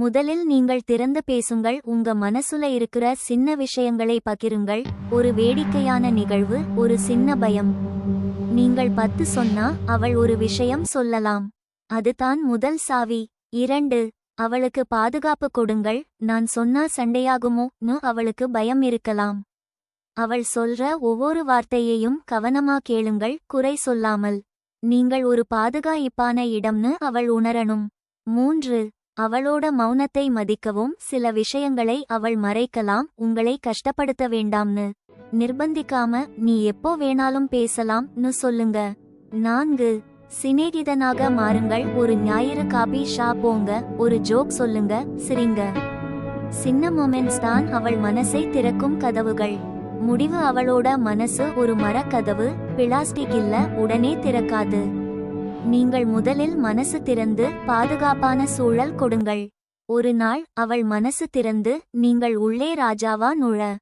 முதலில் நீங்கள் திறந்து பேசுங்கள் உங்க மனசுல இருக்கிற சின்ன விஷயங்களை பகிருங்கள். ஒரு வேடிக்கையான நிகழ்வு ஒரு சின்ன பயம். நீங்கள் பத்து சொன்னா அவள் ஒரு விஷயம் சொல்லலாம். அதுதான் முதல் சாவி. இரண்டு அவளுக்கு பாதுகாப்பு கொடுங்கள். நான் சொன்னா சண்டையாகுமோன்னு அவளுக்கு பயம் இருக்கலாம். அவள் சொல்ற ஒவ்வொரு வார்த்தையையும் கவனமா கேளுங்கள் குறை சொல்லாமல். நீங்கள் ஒரு பாதுகாப்பான இடம்னு அவள் உணரணும். மூன்று அவளோட மௌனத்தை மதிக்கவும் சில விஷயங்களை அவள் மறைக்கலாம் உங்களை கஷ்டப்படுத்த வேண்டாம்னு. நிர்பந்திக்காம நீ எப்போ வேணாலும் பேசலாம்னு சொல்லுங்க. நான்கு சிநேகிதனாக மாறுங்கள். ஒரு ஞாயிறு காபி ஷா போங்க. ஒரு ஜோக் சொல்லுங்க. சிரிங்க. சின்ன மொமெண்ட்ஸ் தான் அவள் மனசை திறக்கும் கதவுகள். முடிவு அவளோட மனசு ஒரு மரக்கதவு. பிளாஸ்டிக் இல்ல உடனே திறக்காது. நீங்கள் முதலில் மனசு திறந்து பாதுகாப்பான சூழல் கொடுங்கள். ஒரு நாள் அவள் மனசு திறந்து நீங்கள் உள்ளே ராஜாவா நுழ.